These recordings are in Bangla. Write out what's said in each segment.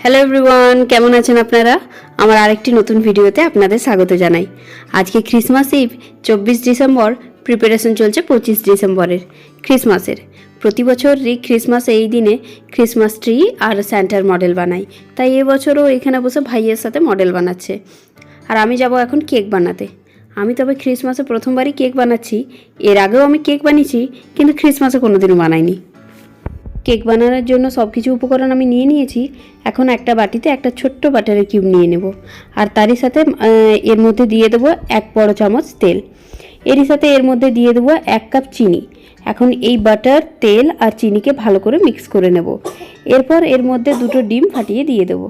হ্যালো এভরিওয়ান কেমন আছেন আপনারা? আমার আরেকটি নতুন ভিডিওতে আপনাদের স্বাগত জানাই। আজকে ক্রিসমাস ইভ চব্বিশ ডিসেম্বর প্রিপারেশন চলছে পঁচিশ ডিসেম্বরের ক্রিসমাসের প্রতি বছর বছরই ক্রিসমাস এই দিনে ক্রিসমাস ট্রি আর স্যান্টার মডেল বানাই। তাই এবছরও এখানে বসে ভাইয়ের সাথে মডেল বানাচ্ছে। আর আমি যাব এখন কেক বানাতে। আমি তবে ক্রিসমাসে প্রথমবারই কেক বানাচ্ছি। এর আগেও আমি কেক বানিয়েছি, কিন্তু ক্রিসমাসে কোনোদিনও বানাইনি। কেক বানানোর জন্য সব কিছু উপকরণ আমি নিয়ে নিয়েছি। এখন একটা বাটিতে একটা ছোট্ট বাটারের কিউব নিয়ে নেব। আর তারই সাথে এর মধ্যে দিয়ে দেবো এক বড় চামচ তেল। এরই সাথে এর মধ্যে দিয়ে দেবো এক কাপ চিনি। এখন এই বাটার, তেল আর চিনিকে ভালো করে মিক্স করে নেব। এরপর এর মধ্যে দুটো ডিম ফাটিয়ে দিয়ে দেবো।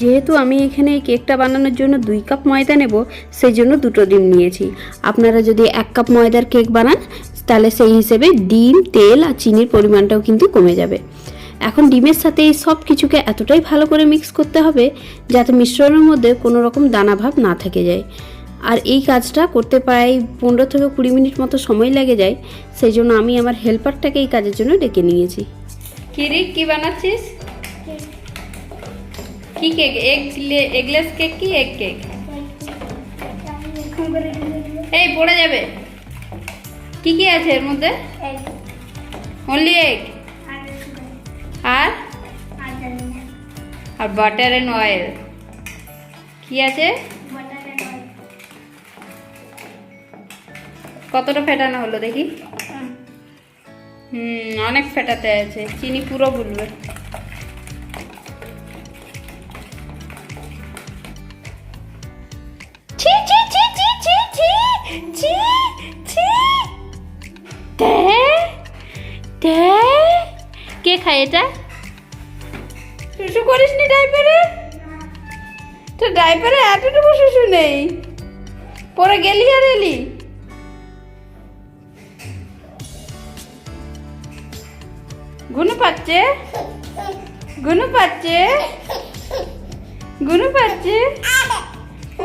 যেহেতু আমি এখানে এই কেকটা বানানোর জন্য দুই কাপ ময়দা নেব সেই জন্য দুটো ডিম নিয়েছি। আপনারা যদি এক কাপ ময়দার কেক বানান তাহলে সেই হিসেবে ডিম তেল আর চিনির পরিমাণটাও কিন্তু কমে যাবে। এখন ডিমের সাথে এই সব কিছুকে এতটাই ভালো করে মিক্স করতে হবে যাতে মিশ্রণের মধ্যে কোনো রকম দানা ভাব না থেকে যায়। আর এই কাজটা করতে প্রায় পনেরো থেকে কুড়ি মিনিট মতো সময় লেগে যায় সেই জন্য আমি আমার হেল্পারটাকে এই কাজের জন্য ডেকে নিয়েছি। কিরি কি বানাচ্ছিস? কি কেক এগ এগলেস কেক কি এগ কেক এই পড়ে যাবে। কি কি আছে এর মধ্যে? অনলি এগ আর? আর বাটার অ্যান্ড অয়েল কি আছে? কতটা ফেটানো হলো দেখি? হুম। অনেক ফেটাতে আছে। চিনি পুরো গুলবে খায় এটা? শুশু করিস নি ডাইপারে তো ডাইপারে এতটুকু শুশু নেই। পরে গেলি আর এলি। গুনু পাচ্ছে? গুনু পাচ্ছে? গুনু পাচ্ছে?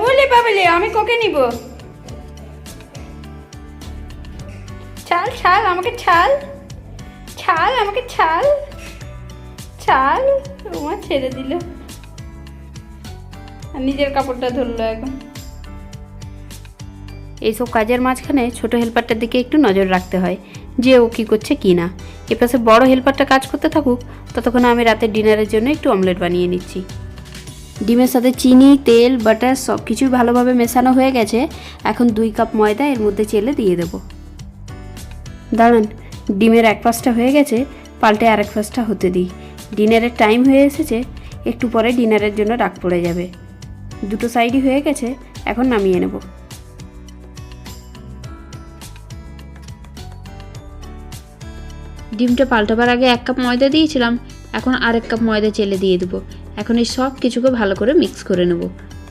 ওলে বাবলে, আমি কোকে নিব? ছাল ছাল, আমাকে ছাল। ছাল আমাকে ছাল ছাল রুমা ছেড়ে দিল। নিজের কাপড়টা ধরলো এখন। এইসব কাজের মাঝখানে ছোট হেল্পারটার দিকে একটু নজর রাখতে হয়, যে ও কী করছে কি না। এপাশে বড় হেল্পারটা কাজ করতে থাকুক, ততক্ষণ আমি রাতের ডিনারের জন্য একটু অমলেট বানিয়ে নিচ্ছি। ডিমের সাথে চিনি, তেল, বাটার সব কিছুই ভালোভাবে মেশানো হয়ে গেছে। এখন দুই কাপ ময়দা এর মধ্যে চেলে দিয়ে দেবো। দাঁড়ান ডিমের এক পাশটা হয়ে গেছে, পাল্টে আরেক পাশটা হতে দিই। ডিনারের টাইম হয়ে এসেছে, একটু পরে ডিনারের জন্য ডাক পড়ে যাবে। দুটো সাইডই হয়ে গেছে, এখন নামিয়ে নেব। ডিমটা পাল্টাবার আগে এক কাপ ময়দা দিয়েছিলাম, এখন আরেক কাপ ময়দা চেলে দিয়ে দেবো। এখন এই সব কিছুকে ভালো করে মিক্স করে নেব।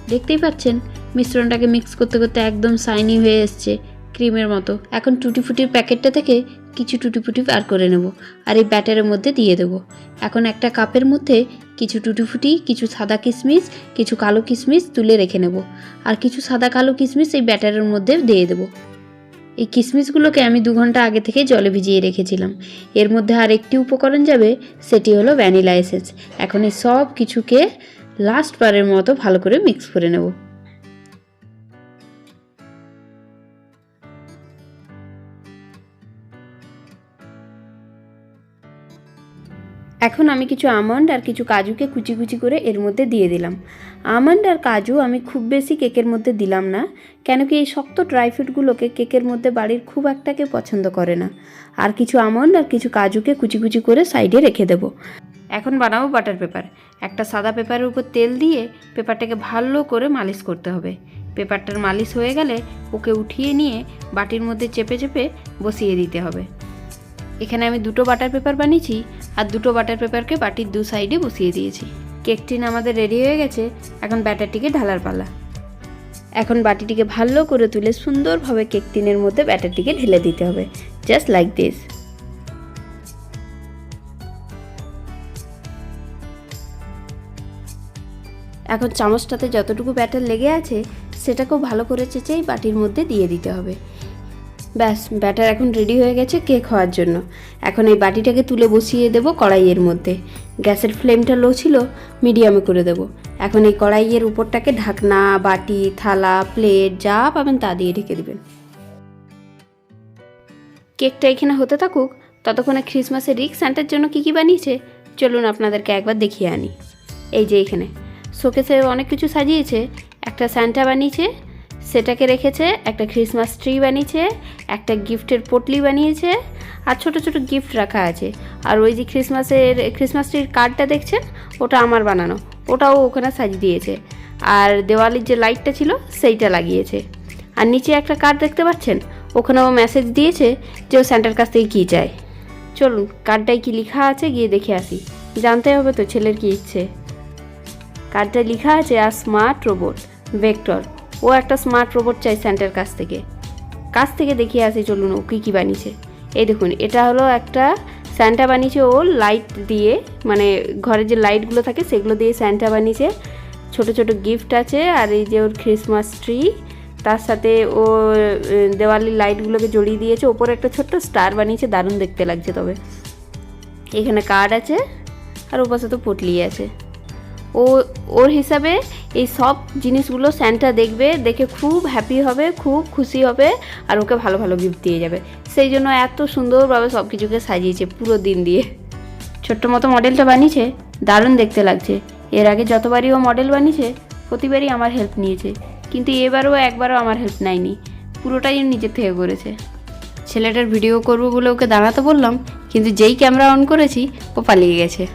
দেখতেই পাচ্ছেন, মিশ্রণটাকে মিক্স করতে করতে একদম সাইনি হয়ে এসছে। ক্রিমের মতো। এখন টুটি ফুটির প্যাকেটটা থেকে কিছু টুটি ফুটি বার করে নেব আর এই ব্যাটারের মধ্যে দিয়ে দেবো। এখন একটা কাপের মধ্যে কিছু টুটি ফুটি কিছু সাদা কিশমিশ কিছু কালো কিশমিশ তুলে রেখে নেব আর কিছু সাদা কালো কিশমিশ এই ব্যাটারের মধ্যে দিয়ে দেবো। এই কিশমিশগুলোকে আমি দু ঘণ্টা আগে থেকে জলে ভিজিয়ে রেখেছিলাম। এর মধ্যে আর একটি উপকরণ যাবে, সেটি হলো ভ্যানিলা এসেন্স। এখন এই সব কিছুকে লাস্ট বারের মতো ভালো করে মিক্স করে নেব। এখন আমি কিছু আমন্ড আর কিছু কাজুকে কুচি কুচি করে এর মধ্যে দিয়ে দিলাম। আমন্ড আর কাজু আমি খুব বেশি কেকের মধ্যে দিলাম না কেন কি এই শক্ত ড্রাই ফ্রুটগুলোকে কেকের মধ্যে বাড়ির খুব একটা কেউ পছন্দ করে না। আর কিছু আমন্ড আর কিছু কাজুকে কুচি কুচি করে সাইডে রেখে দেবো। এখন বানাবো বাটার পেপার। একটা সাদা পেপারের উপর তেল দিয়ে পেপারটাকে ভালো করে মালিশ করতে হবে। পেপারটার মালিশ হয়ে গেলে ওকে উঠিয়ে নিয়ে বাটির মধ্যে চেপে চেপে বসিয়ে দিতে হবে। এখানে আমি দুটো বাটার পেপার বানিয়েছি। আর দুটো বাটার পেপারকে বাটির দু সাইডে বসিয়ে দিয়েছি। কেক টিন আমাদের রেডি হয়ে গেছে, এখন ব্যাটারটিকে ঢালার পালা। এখন বাটিটিকে ভালো করে তুলে সুন্দরভাবে কেক টিনের মধ্যে ব্যাটারটিকে ঢেলে দিতে হবে। জাস্ট লাইক দিস এখন চামচটাতে যতটুকু ব্যাটার লেগে আছে, সেটাকেও ভালো করে চেঁচেই বাটির মধ্যে দিয়ে দিতে হবে। ব্যাস, ব্যাটার এখন রেডি হয়ে গেছে কেক হওয়ার জন্য। এখন এই বাটিটাকে তুলে বসিয়ে দেব কড়াইয়ের মধ্যে। গ্যাসের ফ্লেমটা লো ছিল মিডিয়ামে করে দেব। এখন এই কড়াইয়ের উপরটাকে ঢাকনা, বাটি, থালা প্লেট যা পাবেন তা দিয়ে ঢেকে দেবেন। কেকটা এখানে হতে থাকুক, ততক্ষণে ক্রিসমাসের রিক স্যান্টার জন্য কী কী বানিয়েছে, চলুন আপনাদেরকে একবার দেখিয়ে আনি। এই যে এখানে শোকেসে অনেক কিছু সাজিয়েছে। একটা স্যান্টা বানিয়েছে সেটাকে রেখেছে, একটা ক্রিসমাস ট্রি বানিয়েছে, একটা গিফটের পটলি বানিয়েছে, আর ছোট ছোট গিফট রাখা আছে। আর ওই যে ক্রিসমাসের ক্রিসমাস ট্রির কার্ডটা দেখছেন? ওটা আমার বানানো। ওটাও ওখানে সাজিয়ে দিয়েছে। আর দেওয়ালির যে লাইটটা ছিল, সেইটা লাগিয়েছে। আর নিচে একটা কার্ড দেখতে পাচ্ছেন? ওখানেও মেসেজ দিয়েছে যে ও স্যান্টার কাছ থেকে কী চায়। চলুন কার্ডটায় কি লেখা আছে গিয়ে দেখে আসি। জানতে হবে তো ছেলের কি ইচ্ছে। কার্ডটায় লেখা আছে আর স্মার্ট রোবট ভেক্টর ও একটা স্মার্ট রোবট চাই স্যান্টার কাছ থেকে। কাছ থেকে দেখিয়ে আসি, চলুন, ও কী কী বানিয়েছে। এই দেখুন, এটা হলো একটা স্যান্টা বানিয়েছে ও লাইট দিয়ে মানে ঘরে যে লাইটগুলো থাকে, সেগুলো দিয়ে স্যান্টা বানিয়েছে। ছোট ছোট গিফট আছে, আর এই যে ওর ক্রিসমাস ট্রি তার সাথে ও দেওয়ালির লাইটগুলোকে জড়িয়ে দিয়েছে। ওপরে একটা ছোট্ট স্টার বানিয়েছে, দারুণ দেখতে লাগছে তবে। এখানে কার্ড আছে, আর ওপাশে তো পটলি আছে। ও, ওর হিসাবে এই সব জিনিসগুলো স্যান্টা দেখবে, দেখে খুব হ্যাপি হবে, খুব খুশি হবে আর ওকে ভালো ভালো গিফট দিয়ে যাবে। সেই জন্য এত সুন্দরভাবে সব কিছুকে সাজিয়েছে পুরো দিন দিয়ে। ছোট্ট মতো মডেলটা বানিয়েছে, দারুণ দেখতে লাগছে। এর আগে যতবারই ও মডেল বানিয়েছে, প্রতিবারই আমার হেল্প নিয়েছে। কিন্তু এবারও একবারও আমার হেল্প নেয়নি। পুরোটাই নিজের থেকে করেছে। ছেলেটার ভিডিও করব বলে ওকে দাঁড়াতে বললাম, কিন্তু যেই ক্যামেরা অন করেছি, ও পালিয়ে গেছে।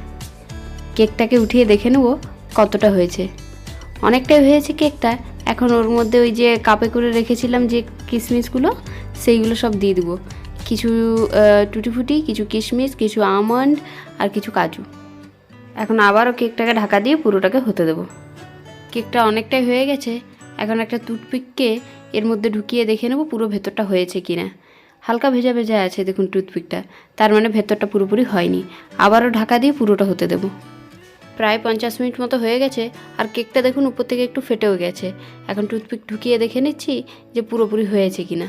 কেকটাকে উঠিয়ে দেখে নেব কতটা হয়েছে। অনেকটাই হয়েছে কেকটা। এখন ওর মধ্যে ওই যে কাপে করে রেখেছিলাম যে কিশমিশগুলো সেইগুলো সব দিয়ে দেবো। কিছু টুটি ফুটি কিছু কিশমিশ কিছু আমন্ড আর কিছু কাজু। এখন আবারও কেকটাকে ঢাকা দিয়ে পুরোটাকে হতে দেবো। কেকটা অনেকটাই হয়ে গেছে। এখন একটা টুথপিককে এর মধ্যে ঢুকিয়ে দেখে নেব পুরো ভেতরটা হয়েছে কিনা। হালকা ভেজা ভেজা আছে দেখুন টুথপিকটা। তার মানে ভেতরটা পুরোপুরি হয়নি। আবারও ঢাকা দিয়ে পুরোটা হতে দেবো। প্রায় পঞ্চাশ মিনিট মতো হয়ে গেছে আর কেকটা দেখুন উপর থেকে একটু ফেটেও গেছে। এখন টুথপিক ঢুকিয়ে দেখে নিচ্ছি যে পুরোপুরি হয়েছে কিনা।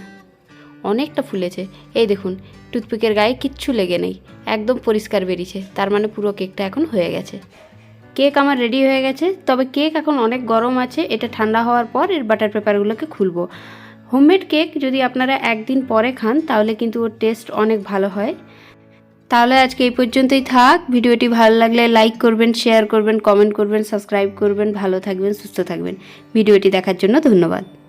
অনেকটা ফুলেছে। এই দেখুন, টুথপিকের গায়ে কিচ্ছু লেগে নেই। একদম পরিষ্কার বেরিয়েছে। তার মানে পুরো কেকটা এখন হয়ে গেছে। কেক আমার রেডি হয়ে গেছে। তবে কেক এখন অনেক গরম আছে। এটা ঠান্ডা হওয়ার পর এর বাটার পেপারগুলোকে খুলবো। হোমমেড কেক যদি আপনারা একদিন পরে খান, তাহলে কিন্তু ওর টেস্ট অনেক ভালো হয়। তাহলে আজকে এই পর্যন্তই থাক। ভিডিওটি ভালো লাগলে লাইক করবেন শেয়ার করবেন কমেন্ট করবেন সাবস্ক্রাইব করবেন, ভালো থাকবেন, সুস্থ থাকবেন। ভিডিওটি দেখার জন্য ধন্যবাদ।